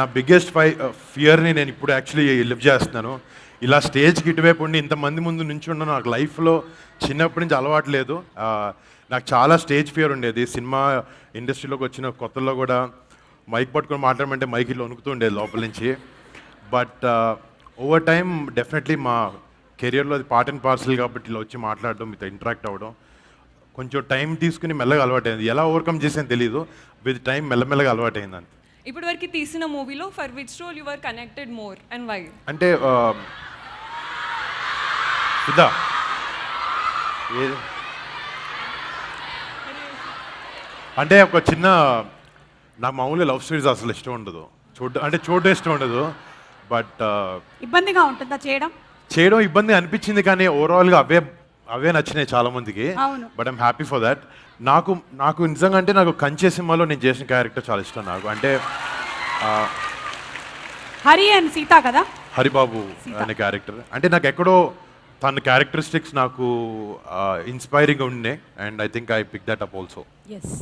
నా బిగ్గెస్ట్ ఫై ఫియర్ని నేను ఇప్పుడు యాక్చువల్లీ లివ్ చేస్తున్నాను. ఇలా స్టేజ్కి ఇటువైపు ఉండి ఇంతమంది ముందు నుంచి ఉన్న నాకు లైఫ్లో చిన్నప్పటి నుంచి అలవాటు లేదు. నాకు చాలా స్టేజ్ ఫియర్ ఉండేది. సినిమా ఇండస్ట్రీలోకి వచ్చిన కొత్తలో కూడా మైక్ పట్టుకొని మాట్లాడమంటే మైక్ ఇట్లా వణుకుతూ ఉండేది లోపల నుంచి. బట్ ఓవర్ టైం డెఫినెట్లీ మా కెరియర్లో అది పార్ట్ అండ్ పార్సల్ కాబట్టి ఇలా వచ్చి మాట్లాడడం మీతో ఇంటరాక్ట్ అవ్వడం కొంచెం టైం తీసుకుని మెల్లగా అలవాటైంది. ఎలా ఓవర్కమ్ చేసాను తెలియదు విత్ టైం మెల్లమెల్లగా అలవాటైంది అంతే. ఇప్పటి వరకు తీసిన మూవీలో for which role you are connected more and why అంటే అంటే ఒక చిన్న నాకు మామూలుగా లవ్ స్టోరీస్ అసలు ఇష్టం ఉండదు. చూడ అంటే చూడడం ఇష్టం ఉండదు. బట్ ఇబ్బందిగా ఉంటుందా చేయడం? చేయడం ఇబ్బంది అనిపించింది కానీ ఓవరాల్గా అవే అవే నచ్చినాయి చాలా మందికి అవును. But I'm happy for that నాకు నాకు నిజంగా అంటే నాకు కంచె సినిమాలో నేను చేసిన క్యారెక్టర్ చాలా ఇష్టం నాకు. అంటే ఆ, హరి అండ్ సీత కదా? హరిబాబు అనే క్యారెక్టర్. అంటే నాకు ఎక్కడో తన క్యారెక్టరిస్టిక్స్ నాకు ఇన్స్పైరింగ్ ఉండే and I think I pick that up also yes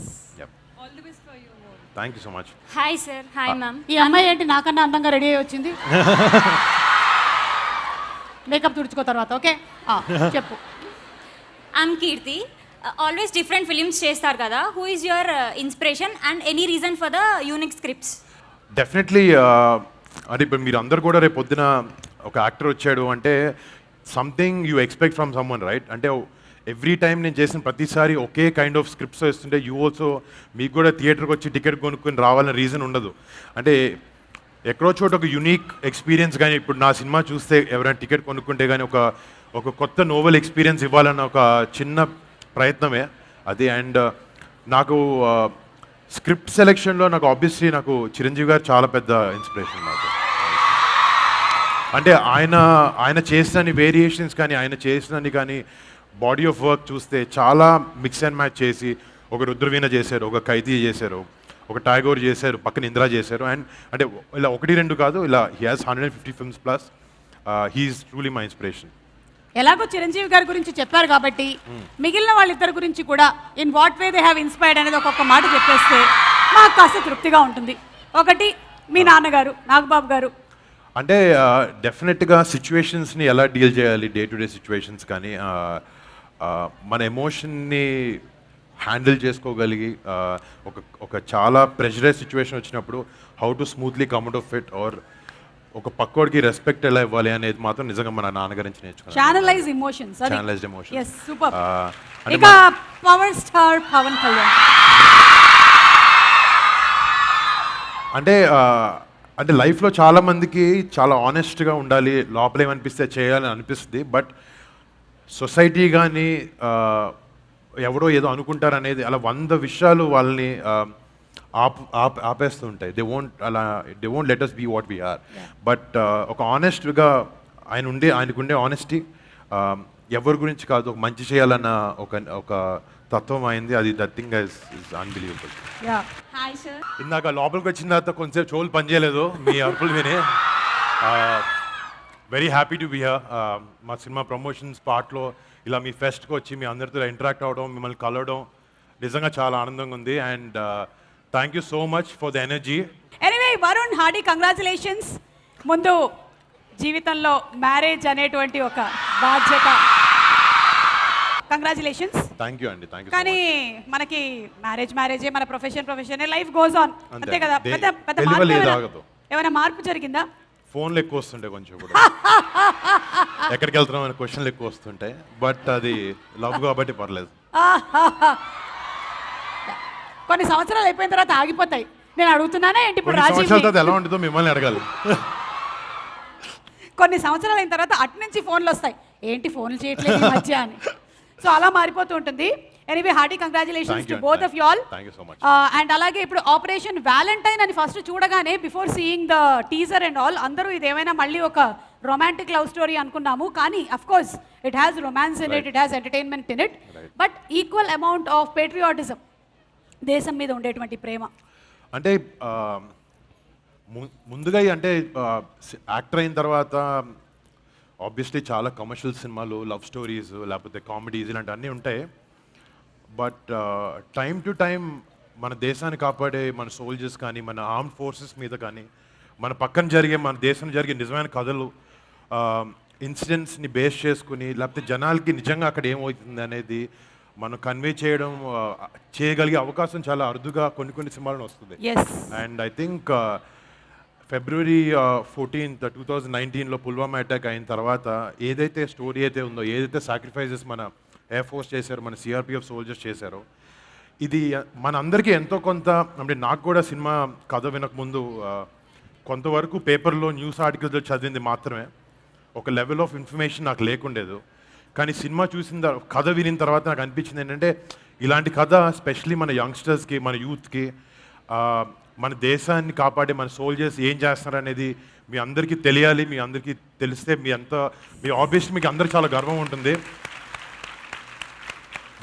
all the best for you more thank you so much hi sir hi ma'am ఈ అమ్మాయి ఏంటి? నాకన్నా అందంగా రెడీ అయ్యి వచ్చింది? మేకప్ తుడుచుకో తర్వాత ఓకే చెప్పు. I'm Keerthi always different films చేస్తారు కదా. Who is your inspiration and any reason for the unique scripts definitely అంటే ఇప్పుడు మీరు అందరు కూడా రేపు పొద్దున ఒక యాక్టర్ వచ్చాడు అంటే something you expect from someone right అంటే ఎవ్రీ టైం నేను చేసిన ప్రతిసారి ఒకే కైండ్ ఆఫ్ స్క్రిప్ట్స్ వేస్తుంటే యూ ఆల్సో మీకు కూడా థియేటర్కి వచ్చి టికెట్ కొనుక్కొని రావాలనే రీజన్ ఉండదు. అంటే ఎక్కడో చోట ఒక యునిక్ ఎక్స్పీరియన్స్ కానీ ఇప్పుడు నా సినిమా చూస్తే ఎవరైనా టికెట్ కొనుక్కుంటే కానీ ఒక ఒక కొత్త నోవెల్ ఎక్స్పీరియన్స్ ఇవ్వాలన్న ఒక చిన్న ప్రయత్నమే. అది అండ్ uh, నాకు uh, స్క్రిప్ట్ సెలెక్షన్లో నాకు ఆబ్వియస్లీ నాకు చిరంజీవి గారు చాలా పెద్ద ఇన్స్పిరేషన్ నాకు అంటే ఆయన ఆయన చేసిన వేరియేషన్స్ కానీ ఆయన చేసినని కానీ బాడీ ఆఫ్ వర్క్ చూస్తే చాలా మిక్స్ అండ్ మ్యాచ్ చేసి ఒక రుద్రవీణ చేశారు ఒక ఖైదీ చేశారు ఒక టాగోర్ చేశారు పక్కన ఇందిరా చేశారు. అండ్ అంటే ఇలా ఒకటి రెండు కాదు ఇలా he has hundred and fifty films plus he's truly my inspiration ఎలాగో చిరంజీవి గారి గురించి చెప్పారు కాబట్టి మిగిలిన వాళ్ళిద్దరి గురించి కూడా in what way they have inspired అనేది ఒక్కొక్క మాట చెప్పేస్తే మాకు కాస్త తృప్తిగా ఉంటుంది. ఒకటి మీ నాన్నగారు నాగబాబు గారు. అంటే డెఫినెట్గా సిచ్యువేషన్స్ని ఎలా డీల్ చేయాలి? డే టు డే సిచ్యువేషన్స్ కానీ మన ఎమోషన్ని హ్యాండిల్ చేసుకోగలిగి ఒక ఒక చాలా ప్రెషరైజ్ సిచ్యువేషన్ వచ్చినప్పుడు how to smoothly come out of it or ఒక పక్కోడికి రెస్పెక్ట్ ఎలా ఇవ్వాలి అనేది మాత్రం నిజంగా మన నాన్నగారి నుంచి నేర్చుకున్నాను. Channelise emotions. ఎస్ సూపర్ ఇక పవర్ స్టార్ పవన్ కళ్యాణ్. అంటే అంటే లైఫ్లో చాలా మందికి చాలా ఆనెస్ట్గా ఉండాలి లోపల ఏమనిపిస్తే చేయాలని అనిపిస్తుంది బట్ సొసైటీ కానీ ఎవడో ఏదో అనుకుంటారు అనేది అలా వంద విషయాలు వాళ్ళని ఆప్ ఆప్ ఆపేస్తూ ఉంటాయి దే వోంట్ అలా they won't let us be what we are but ఒక ఆనెస్ట్గా ఆయన ఉండే ఆయనకుండే ఆనెస్టీ ఎవరి గురించి కాదు ఒక మంచి చేయాలన్న ఒక ఒక తత్వం అయింది. అది దట్ థింగ్ ఇస్ అన్బిలీవబుల్ ఇందాక లోపలికి వచ్చిన తర్వాత కొంచెం చెవులు పనిచేయలేదు మీ అరుపులు విని. వెరీ హ్యాపీ టు బి మా సినిమా ప్రమోషన్స్ పార్ట్లో ఇలా మీ ఫెస్ట్కి వచ్చి మీ అందరితో ఇంటరాక్ట్ అవ్వడం మిమ్మల్ని కలవడం నిజంగా చాలా ఆనందంగా ఉంది. And thank you so much for the energy anyway Varun hearty congratulations ముందు జీవితంలో మ్యారేజ్ అనేటువంటి ఒక బాధ్యత. కంగ్రాచులేషన్స్ థ్యాంక్ యూ అండి థ్యాంక్ యూ కానీ మనకి మ్యారేజ్ మ్యారేజే మన profession profession life goes on అంతే. కదా? పెద్ద పెద్ద మార్పు లేదు ఏమైనా-. ఏమైనా మార్పు జరిగిందా? ఫోన్లు ఎక్కువ వస్తుంటాయి కొంచెం కూడా. ఎక్కడికి వెళ్తున్నాం అనే క్వశ్చన్లు ఎక్కువ వస్తుంటాయి బట్ అది లవ్ కాబట్టి పర్లేదు. కొన్ని సంవత్సరాలు అయిపోయిన తర్వాత ఆగిపోతాయి. నేను అడుగుతున్నానా ఏంటి ఇప్పుడు కొన్ని సంవత్సరాల రాజీవ్ తర్వాత ఎలా ఉంటుందో మిమ్మల్ని అడగాలి. కొన్ని సంవత్సరాలు అయిన తర్వాత అటు నుంచి ఫోన్లు వస్తాయి. ఏంటి ఫోన్లు చేయట్లేదు ఈ మధ్య అని. సో అలా మారిపోతూ ఉంటుంది. Anyway hearty congratulations to both of you all Thank you so much. And అలాగే ఇప్పుడు ఆపరేషన్ వ్యాలంటైన్ అని ఫస్ట్ చూడగానే before seeing the teaser and all అందరూ ఇది ఏమైనా మళ్ళీ ఒక రొమాంటిక్ లవ్ స్టోరీ అనుకున్నాము. కానీ of course it has romance in it. It has entertainment in it. But equal amount of patriotism దేశం మీద ఉండేటువంటి ప్రేమ. అంటే ము- ముందుగా అంటే యాక్టర్ అయిన తర్వాత ఆబ్వియస్లీ చాలా కమర్షియల్ సినిమాలు లవ్ స్టోరీస్ లేకపోతే కామెడీస్ ఇలాంటి అన్నీ ఉంటాయి బట్ టైం టు టైం మన దేశాన్ని కాపాడే మన సోల్జర్స్ కానీ మన ఆర్మ్ ఫోర్సెస్ మీద కానీ మన పక్కన జరిగే మన దేశం జరిగే నిజమైన కథలు ఇన్సిడెంట్స్ని బేస్ చేసుకుని లేకపోతే జనాలకి నిజంగా అక్కడ ఏమవుతుంది అనేది మనం కన్వే చేయడం చేయగలిగే అవకాశం చాలా అరుదుగా కొన్ని కొన్ని సినిమాలను వస్తుంది. And I think February fourteenth two thousand నైన్టీన్లో పుల్వామా అటాక్ అయిన తర్వాత ఏదైతే స్టోరీ అయితే ఉందో ఏదైతే సాక్రిఫైజెస్ మన ఎయిర్ ఫోర్స్ చేశారో మన సిఆర్పిఎఫ్ సోల్జర్స్ చేశారో ఇది మన అందరికీ ఎంతో కొంత అంటే నాకు కూడా సినిమా కథ వినకముందు కొంతవరకు పేపర్లో న్యూస్ ఆర్టికల్స్ చదివింది మాత్రమే. ఒక లెవెల్ ఆఫ్ ఇన్ఫర్మేషన్ నాకు లేకుండేదు. కానీ సినిమా చూసిన కథ వినిన తర్వాత నాకు అనిపించింది ఏంటంటే ఇలాంటి కథ స్పెషలీ మన యంగ్స్టర్స్కి మన యూత్కి మన దేశాన్ని కాపాడే మన సోల్జర్స్ ఏం చేస్తున్నారు అనేది మీ అందరికీ తెలియాలి మీ అందరికీ తెలిస్తే మీ అంత మీ ఆబ్వియస్లీ మీకు అందరికి చాలా గర్వం ఉంటుంది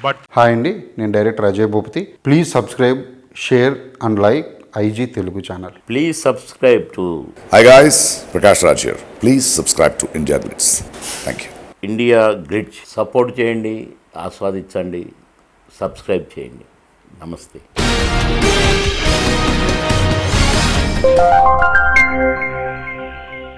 బట్ హాయ్ అండి నేను director Ajay Bhupathi please subscribe share and like IG Telugu channel Please subscribe to Hi guys, Prakash Raj here. Please subscribe to India Glitz. Thank you. India Glitz support చేయండి ఆస్వాదించండి subscribe చేయండి. నమస్తే.